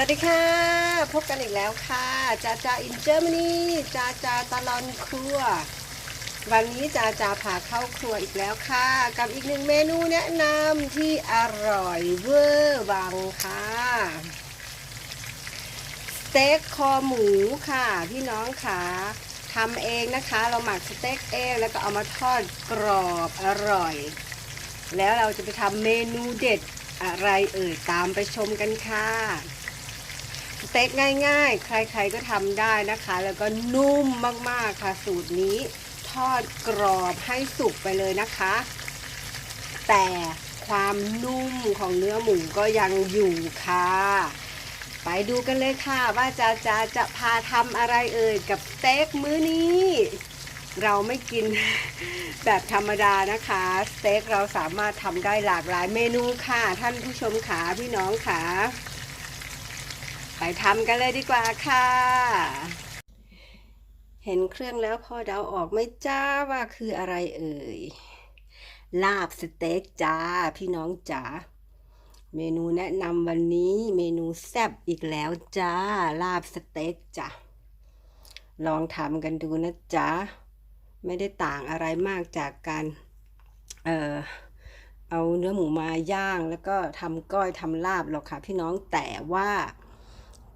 สวัสดีค่ะ พบกันอีกแล้วค่ะจาจาอินเจอร์มนีจาจาตลอนครัว วันนี้จาจาพาเข้าครัวอีกแล้วค่ะ กับอีกหนึ่งเมนูแนะนำที่อร่อยเวอร์วังค่ะสเต็กคอหมูค่ะ พี่น้องค่ะทำเองนะคะ เราหมักสเต็กเองแล้วก็เอามาทอดกรอบอร่อย แล้วเราจะไปทำเมนูเด็ดอะไรเอ่ยตามไปชมกันค่ะ ต็กง่ายๆ ใครๆก็ทำได้นะคะ แล้วก็นุ่มมากๆค่ะสูตรนี้ ทอดกรอบให้สุกไปเลยนะคะ แต่ความนุ่มของเนื้อหมูก็ยังอยู่ค่ะ ไปดูกันเลยค่ะว่าจะจะจะพาทำอะไรเอ่ยกับสเต็กมื้อนี้ เราไม่กินแบบธรรมดานะคะสเต็กเราสามารถทำได้หลากหลายเมนูค่ะ ท่านผู้ชมขาพี่น้องขา ไปทำกันเลยดีกว่าค่ะ เห็นเครื่องแล้วพอเดาออกไหม่จ้าว่าคืออะไรเอ่ย ลาบสเต็กจ้าพี่น้องจ๋า เมนูแนะนำวันนี้เมนูแซ่บอีกแล้วจ้า ลาบสเต็กจ้ะ ลองทำกันดูนะจ๊ะ ไม่ได้ต่างอะไรมากจากการ เอ่อเอาเนื้อหมูมาย่างแล้วก็ทำก้อยทำลาบหรอกค่ะพี่น้องแต่ว่า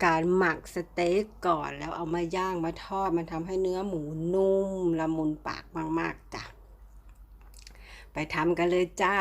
การหมักสเต็กก่อนแล้วเอามาย่างมาทอดมันทำให้เนื้อหมูนุ่มละมุนปากมาก ๆ จ้ะ ไปทำกันเลยจ้า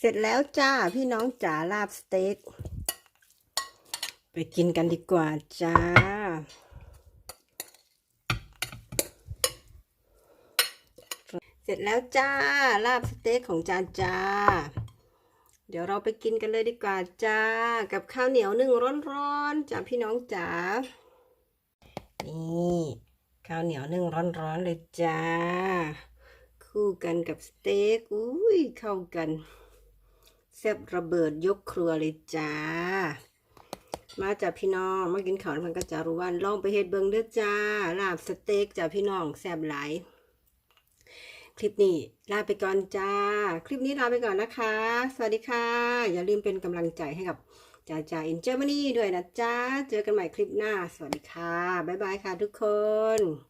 เสร็จแล้วจ้าพี่น้องจ๋าลาบสเต็ก ไปกินกันดีกว่าจ้า เสร็จแล้วจ้าลาบสเต็กของจานจ้า เดี๋ยวเราไปกินกันเลยดีกว่าจ้า กับข้าวเหนียวนึ่งร้อนๆจ้าพี่น้องจ๋า นี่ข้าวเหนียวนึ่งร้อนๆเลยจ้า คู่กันกับสเต็กอุ้ยเข้ากัน แซ่บระเบิดยกครัวเลยจ้า มาจากพี่น้องมากินข้าวมันก็จะรู้ว่าลองไปเฮ็ดเบิงเด้อจ้าลาบสเต็กจ้าพี่น้องแซ่บหลายคลิปนี้ลาไปก่อนจ้า คลิปนี้ลาไปก่อนนะคะ สวัสดีค่ะ อย่าลืมเป็นกำลังใจให้กับจ่าจ่าอินเจอร์มานี่ด้วยนะจ้า เจอกันใหม่คลิปหน้า สวัสดีค่ะ บ๊ายบายค่ะทุกคน